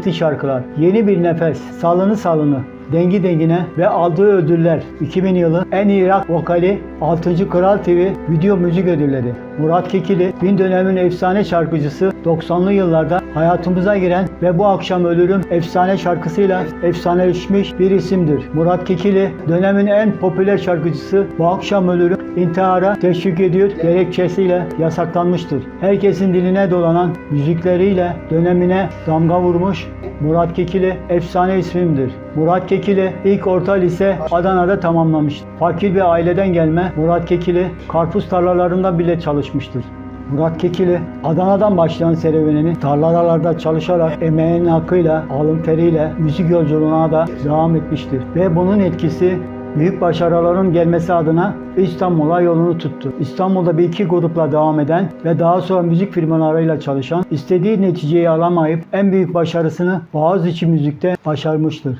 kalitli şarkılar, yeni bir nefes, salını salını, dengi dengine ve aldığı ödüller 2000 yılı en iyi rock vokali 6. Kral TV video müzik ödülleri. Murat Kekili bin dönemin efsane şarkıcısı 90'lı yıllarda hayatımıza giren ve bu akşam ölürüm efsane şarkısıyla efsaneleşmiş bir isimdir. Murat Kekili dönemin en popüler şarkıcısı bu akşam ölürüm intihara teşvik ediyor gerekçesiyle yasaklanmıştır. Herkesin diline dolanan müzikleriyle dönemine damga vurmuş Murat Kekili efsane ismimdir. Murat Kekili ilk orta lise Adana'da tamamlamıştır. Fakir bir aileden gelme Murat Kekili karpuz tarlalarında bile çalışmıştır. Murat Kekili Adana'dan başlayan serüvenini tarlalarda çalışarak emeğinin hakkıyla, alın teriyle müzik yolculuğuna da devam etmiştir. Ve bunun etkisi büyük başarıların gelmesi adına İstanbul'a yolunu tuttu. İstanbul'da bir iki grupla devam eden ve daha sonra müzik firmalarıyla çalışan, istediği neticeyi alamayıp en büyük başarısını Boğaziçi Müzik'te başarmıştır.